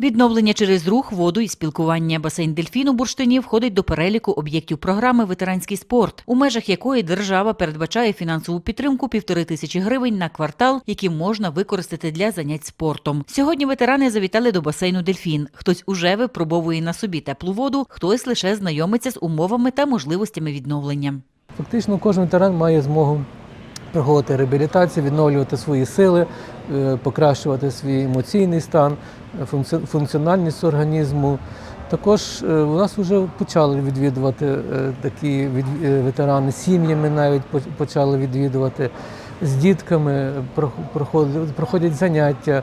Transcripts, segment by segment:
Відновлення через рух, воду і спілкування. Басейн дельфін у Бурштині входить до переліку об'єктів програми Ветеранський спорт, у межах якої держава передбачає фінансову підтримку півтори тисячі гривень на квартал, які можна використати для занять спортом. Сьогодні ветерани завітали до басейну дельфін. Хтось уже випробовує на собі теплу воду, хтось лише знайомиться з умовами та можливостями відновлення. Фактично кожен ветеран має змогу проходити реабілітацію, відновлювати свої сили, покращувати свій емоційний стан, е, функціональність організму. Також е, у нас вже почали відвідувати е, такі е, ветерани, сім'ями навіть по- почали відвідувати з дітками, прох- проходять, проходять заняття.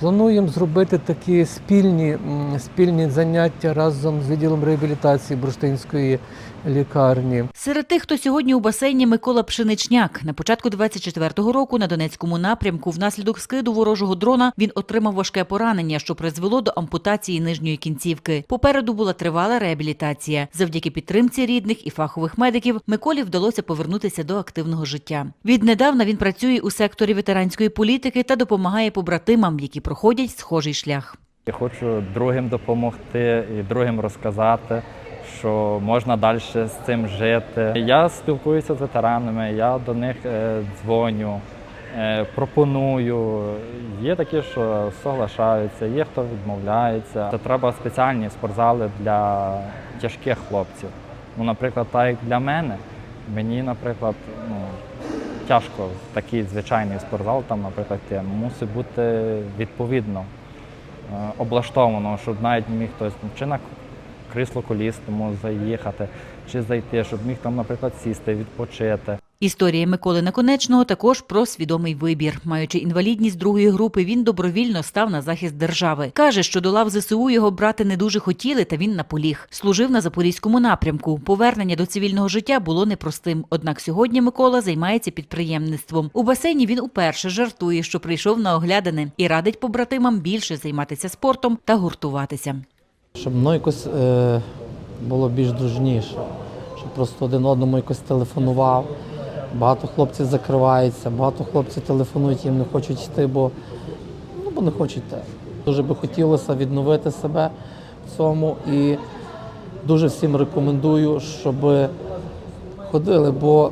Плануємо зробити такі спільні, спільні заняття разом з відділом реабілітації Бурштинської лікарні. Серед тих, хто сьогодні у басейні Микола Пшеничняк. На початку 24-го року на Донецькому напрямку внаслідок скиду ворожого дрона він отримав важке поранення, що призвело до ампутації нижньої кінцівки. Попереду була тривала реабілітація. Завдяки підтримці рідних і фахових медиків Миколі вдалося повернутися до активного життя. Віднедавна він працює у секторі ветеранської політики та допомагає побратимам, які проходять схожий шлях. Я хочу другим допомогти і другим розказати, що можна далі з цим жити. Я спілкуюся з ветеранами, я до них е, дзвоню, е, пропоную. Є такі, що соглашаються, є хто відмовляється. Це треба спеціальні спортзали для тяжких хлопців. Ну, наприклад, так як для мене, мені, наприклад, ну, тяжко в такий звичайний спортзал, там, наприклад, мусить бути відповідно е, облаштовано, щоб навіть міг хтось чи на крісло колісному заїхати, чи зайти, щоб міг там, наприклад, сісти, відпочити. Історія Миколи Наконечного також про свідомий вибір. Маючи інвалідність другої групи, він добровільно став на захист держави. Каже, що до лав ЗСУ його брати не дуже хотіли, та він наполіг. Служив на запорізькому напрямку. Повернення до цивільного життя було непростим. Однак сьогодні Микола займається підприємництвом. У басейні він уперше жартує, що прийшов на оглядини і радить побратимам більше займатися спортом та гуртуватися. Щоб воно якось е, було більш дружніше, щоб просто один одному якось телефонував. Багато хлопців закриваються, багато хлопців телефонують, їм не хочуть йти, бо, ну, бо не хочуть. Дуже би хотілося відновити себе в цьому і дуже всім рекомендую, щоб ходили, бо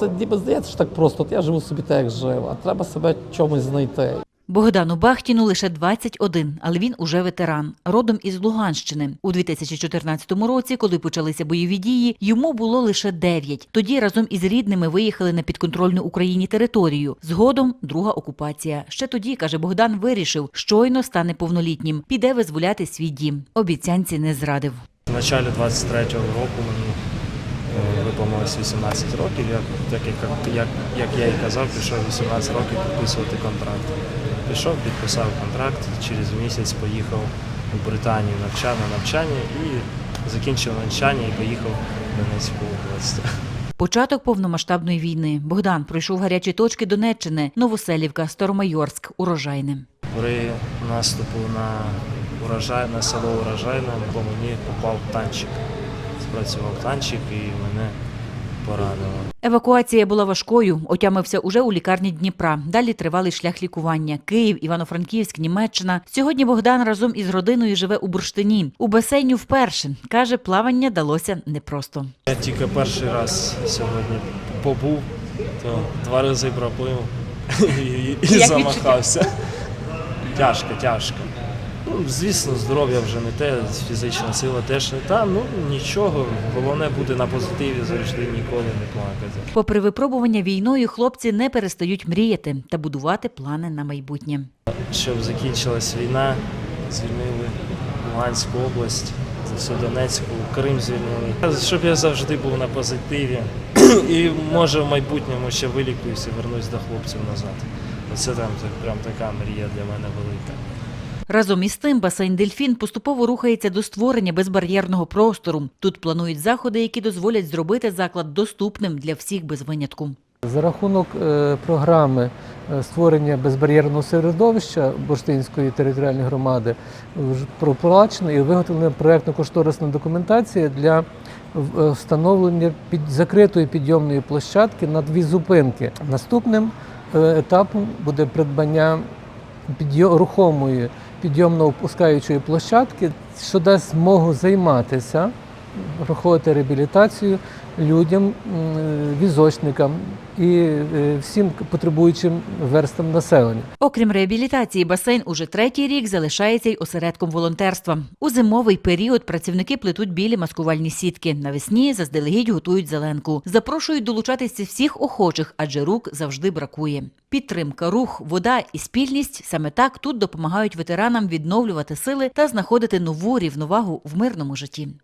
це ніби здається, що так просто. От я живу собі так, як жив, а треба себе чомусь знайти. Богдану Бахтіну лише 21, але він уже ветеран, родом із Луганщини. У 2014 році, коли почалися бойові дії, йому було лише 9. Тоді разом із рідними виїхали на підконтрольну Україні територію. Згодом друга окупація. Ще тоді, каже Богдан, вирішив, щойно стане повнолітнім, піде визволяти свій дім. Обіцянці не зрадив. В началі 23-го року мені виповнилось 18 років. Я, так як, як, як я і казав, пішов 18 років підписувати контракт. Пішов, підписав контракт, через місяць поїхав у Британію навчав на навчання і закінчив навчання і поїхав в Донецьку область. Початок повномасштабної війни. Богдан пройшов гарячі точки Донеччини, Новоселівка, Старомайорськ, Урожайне. При наступу на урожай, на село Урожайне по мені попав танчик. Спрацював танчик і мене поранило. Евакуація була важкою. Отямився уже у лікарні Дніпра. Далі тривалий шлях лікування. Київ, Івано-Франківськ, Німеччина. Сьогодні Богдан разом із родиною живе у Бурштині. У басейні вперше каже, плавання далося непросто. Я тільки перший раз сьогодні побув, то два рази проплив і, і замахався. Тяжко, тяжко. Ну, звісно, здоров'я вже не те, фізична сила теж не та. Ну нічого. Головне бути на позитиві завжди ніколи не плакати. Попри випробування війною, хлопці не перестають мріяти та будувати плани на майбутнє. Щоб закінчилась війна, звільнили Луганську область, всю Донецьку, Крим звільнили. Щоб я завжди був на позитиві. І може в майбутньому ще вилікуюся, вернусь до хлопців назад. Оце там прям така мрія для мене велика. Разом із тим, басейн Дельфін поступово рухається до створення безбар'єрного простору. Тут планують заходи, які дозволять зробити заклад доступним для всіх без винятку. За рахунок е, програми е, створення безбар'єрного середовища Бурштинської територіальної громади вже проплачено і виготовлена проєктно-кошторисна документація для е, встановлення під закритої підйомної площадки на дві зупинки. Наступним е, етапом буде придбання підйо- рухомої підйомно-опускаючої площадки, що дасть змогу займатися, проходити реабілітацію людям, візочникам і е, всім потребуючим верстам населення. Окрім реабілітації, басейн уже третій рік залишається й осередком волонтерства. У зимовий період працівники плетуть білі маскувальні сітки. Навесні заздалегідь готують зеленку. Запрошують долучатися всіх охочих, адже рук завжди бракує. Підтримка, рух, вода і спільність саме так тут допомагають ветеранам відновлювати сили та знаходити нову рівновагу в мирному житті.